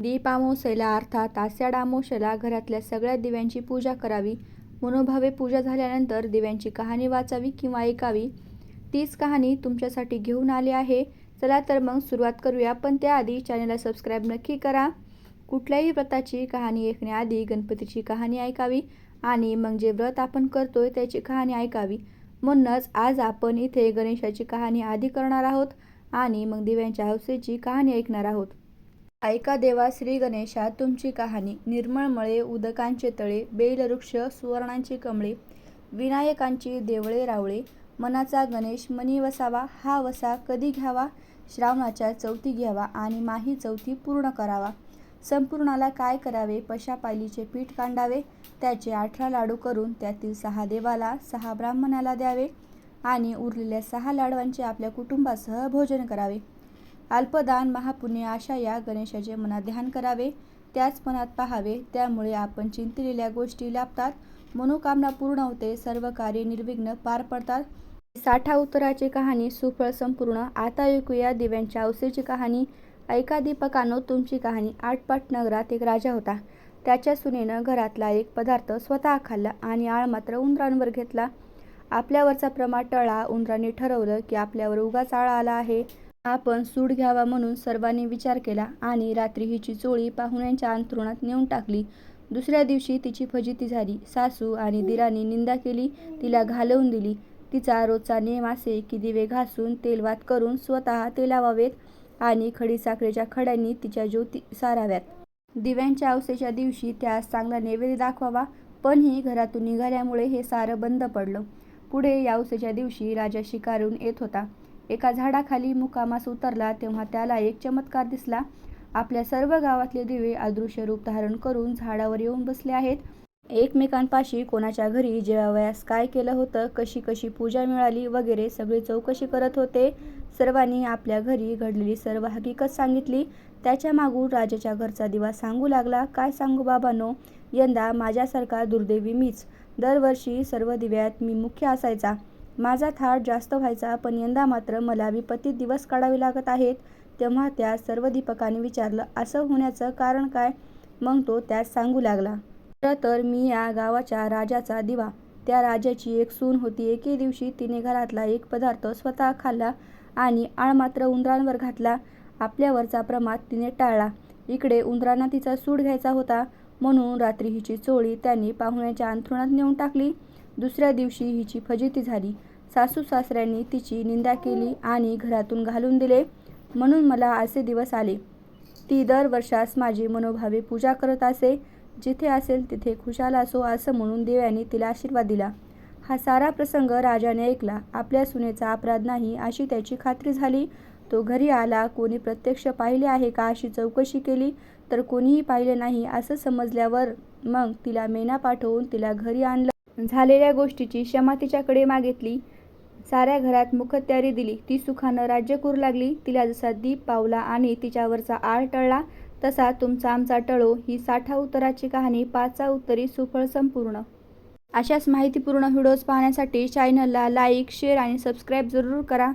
दीपामोसेला अर्थात आषाढ अमावास्येला घरातल्या सगळ्या दिव्यांची पूजा करावी. मनोभावे पूजा झाल्यानंतर दिव्यांची कहाणी वाचावी किंवा ऐकावी. तीच कहाणी तुमच्यासाठी घेऊन आली आहे. चला तर मग सुरुवात करूया पण त्याआधी चॅनलला सबस्क्राईब नक्की करा. कुठल्याही व्रताची कहाणी ऐकण्याआधी गणपतीची कहाणी ऐकावी आणि मग जे व्रत आपण करतोय त्याची कहाणी ऐकावी. म्हणूनच आज आपण इथे गणेशाची कहाणी आधी करणार आहोत आणि मग दिव्यांच्या हौसेची कहाणी ऐकणार आहोत. ऐका देवा श्री गणेशा तुमची कहाणी निर्मळ मळे उदकांचे तळे बेलवृक्ष सुवर्णांची कमळे विनायकांची देवळे रावळे मनाचा गणेश मनी वसावा हा वसा कधी घ्यावा? श्रावणाच्या चौथी घ्यावा आणि माही चौथी पूर्ण करावा. संपूर्णाला काय करावे? पशापालीचे पीठ कांडावे त्याचे अठरा लाडू करून त्यातील सहा देवाला सहा ब्राह्मणाला द्यावे आणि उरलेल्या सहा लाडवांचे आपल्या कुटुंबासह भोजन करावे. अल्पदान महापुण्य अशा या गणेशाचे मनात ध्यान करावे त्याच मनात पाहावे त्यामुळे आपण चिंतलेल्या गोष्टी लाभतात. मनोकामना पूर्ण होते सर्व कार्य निर्विघ्न पार पडतात. साठा उत्तराची कहाणी सुफळ संपूर्ण. आता ऐकूया दिव्यांच्या औसेची कहाणी. ऐका दीपकानो तुमची कहाणी आटपाट नगरात एक राजा होता. त्याच्या सुनेनं घरातला एक पदार्थ स्वतः खाल्ला आणि आळ मात्र उंदरांवर घेतला. आपल्यावरचा प्रमाण टळा उंदरांनी ठरवलं की आपल्यावर उगाच आळा आला आहे. आपण सूड घ्यावा म्हणून सर्वांनी विचार केला आणि रात्री हिची चोळी पाहुण्यांच्या अंथरुणात नेऊन टाकली. दुसऱ्या दिवशी तिची फजिती झाली. सासू आणि दिरांनी निंदा केली. तिला घालवून दिली. तिचा रोजचा नेम असे की दिवे घासून तेलवात करून स्वतः ते लावावेत आणि खडीसाखरेच्या खड्यांनी तिच्या ज्योती साराव्यात. दिव्यांच्या औसेच्या दिवशी त्यास चांगला नैवेद्य दाखवावा पण ही घरातून निघाल्यामुळे हे सारं बंद पडलं. पुढे या अवसेच्या दिवशी राजा शिकारून येत होता. एका झाडाखाली मुकामास उतरला तेव्हा त्याला एक चमत्कार दिसला. आपल्या सर्व गावातले दिवे अदृश्य रूप धारण करून झाडावर येऊन बसले आहेत. एकमेकांपाशी कोणाच्या घरी जेवावयास काय केलं होतं कशी कशी पूजा मिळाली वगैरे सगळी चौकशी करत होते. सर्वांनी आपल्या घरी घडलेली सर्व हकीकत सांगितली. त्याच्या मागून राजाच्या घरचा दिवा सांगू लागला काय सांगू बाबानो? यंदा माझ्यासारखा दुर्दैवी मीच. दरवर्षी सर्व दिव्यात मी मुख्य असायचा. माझा थाट जास्त व्हायचा पण यंदा मात्र मला विपत्तीत दिवस काढावे लागत आहेत. तेव्हा त्या सर्व दीपकाने विचारलं असं होण्याचं कारण काय? मग तो त्यास सांगू लागला खरं तर मी या गावाच्या राजाचा दिवा. त्या राजाची एक सून होती. एके दिवशी तिने घरातला एक पदार्थ स्वतः खाल्ला आणि आळ मात्र उंदरांवर घातला. आपल्यावरचा प्रमाद तिने टाळला. इकडे उंदरांना तिचा सूड घ्यायचा होता. म्हणून रात्री हिची चोळी त्यांनी पाहुण्याच्या अंथरुणात नेऊन टाकली. दुसऱ्या दिवशी हिची फजिती झाली. सासू सासऱ्यांनी तिची निंदा केली आणि घरातून घालून दिले. म्हणून मला असे दिवस आले. ती दर वर्षास माझी मनोभावे पूजा करत असे. जिथे असेल तिथे खुशाल असो असं म्हणून देवाने तिला आशीर्वाद दिला. हा सारा प्रसंग राजाने ऐकला. आपल्या सुनेचा अपराध नाही अशी त्याची खात्री झाली. तो घरी आला. कोणी प्रत्यक्ष पाहिले आहे का अशी चौकशी केली? तर कोणीही पाहिले नाही असं समजल्यावर मग तिला मेना पाठवून तिला घरी आणलं. झालेल्या गोष्टीची क्षमा तिच्याकडे मागितली. साऱ्या घरात मुखत्यारी दिली. ती सुखानं राज्य करू लागली. तिला जसा दीप पावला आणि तिच्यावरचा आळ टळला तसा तुमचा आमचा टळो ही साठा उत्तराची कहाणी पाचा उत्तरी सुफळ संपूर्ण. अशाच माहितीपूर्ण व्हिडिओज पाहण्यासाठी चॅनलला लाईक शेअर आणि सबस्क्राईब जरूर करा.